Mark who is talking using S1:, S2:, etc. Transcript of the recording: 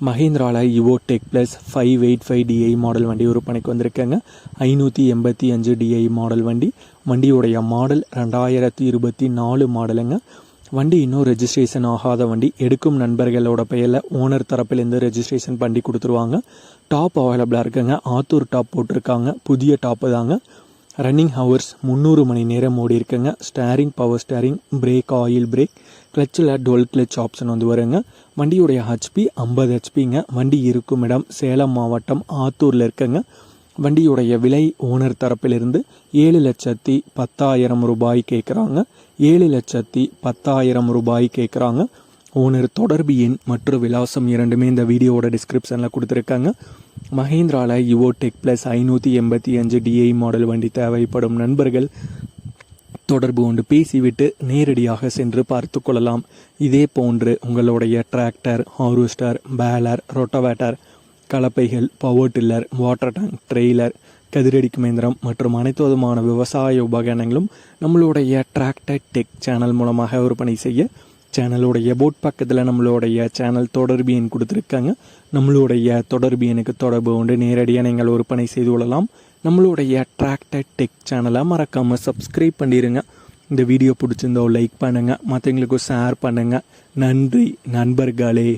S1: மஹேந்திராவில் Yuvo tech plus five eight five DI model வண்டி விற்பனைக்கு வந்திருக்கேங்க. ஐநூற்றி எண்பத்தி அஞ்சு டிஐ மாடல் வண்டி. வண்டியுடைய மாடல் ரெண்டாயிரத்தி இருபத்தி நாலு மாடலுங்க வண்டி இன்னும் ரெஜிஸ்ட்ரேஷன் ஆகாத வண்டி. எடுக்கும் நண்பர்களோட பெயரில் ஓனர் தரப்பிலேருந்து ரெஜிஸ்ட்ரேஷன் பண்ணி கொடுத்துருவாங்க. டாப் அவைலபிளாக இருக்குங்க. ஆத்தூர் டாப் போட்டிருக்காங்க. புதிய டாப்பு தாங்க. ரன்னிங் ஹவர்ஸ் முந்நூறு மணி நேரம் ஓடி இருக்குங்க steering power steering brake oil brake கிளச்சில் dual clutch option வந்து வருங்க. வண்டியுடைய ஹெச்பி ஐம்பது ஹெச்பிங்க வண்டி இருக்கும் இடம் சேலம் மாவட்டம் ஆத்தூரில் இருக்குங்க. வண்டியுடைய விலை ஓனர் தரப்பிலிருந்து ஏழு லட்சத்தி பத்தாயிரம் ரூபாய் கேட்குறாங்க. ஏழு லட்சத்தி பத்தாயிரம் ரூபாய் கேட்குறாங்க. ஓனர் தொடர்பு எண் மற்றும் விலாசம் இரண்டுமே இந்த வீடியோவோட டிஸ்கிரிப்ஷனில் கொடுத்துருக்காங்க. மஹேந்திராவில் யுவோடெக் ப்ளஸ் ஐநூற்றி எண்பத்தி அஞ்சு டிஐ மாடல் வண்டி தேவைப்படும் நண்பர்கள் தொடர்பு கொண்டு பேசிவிட்டு நேரடியாக சென்று பார்த்து கொள்ளலாம். இதே போன்று உங்களுடைய tractor harvester baler rotavator கலப்பைகள் power tiller water tank trailer கதிரடிக்கு இயந்திரம் மற்றும் அனைத்து விதமான விவசாய உபகரணங்களும் நம்மளுடைய டிராக்டர் டெக் சேனல் மூலமாக விற்பனை செய்ய சேனலுடைய போட் பக்கத்தில் நம்மளுடைய சேனல் தொடர்பு எண் கொடுத்துருக்காங்க. நம்மளுடைய தொடர்பு எனக்கு தொடர்பு கொண்டு நேரடியாக நீங்கள் விற்பனை செய்து கொள்ளலாம். நம்மளுடைய ட்ராக்டர் டெக் சேனலை மறக்காமல் சப்ஸ்கிரைப் பண்ணிடுங்க இந்த வீடியோ பிடிச்சிருந்தோ லைக் பண்ணுங்கள் மற்றவங்களுக்கும் ஷேர் பண்ணுங்கள் நன்றி நண்பர்களே.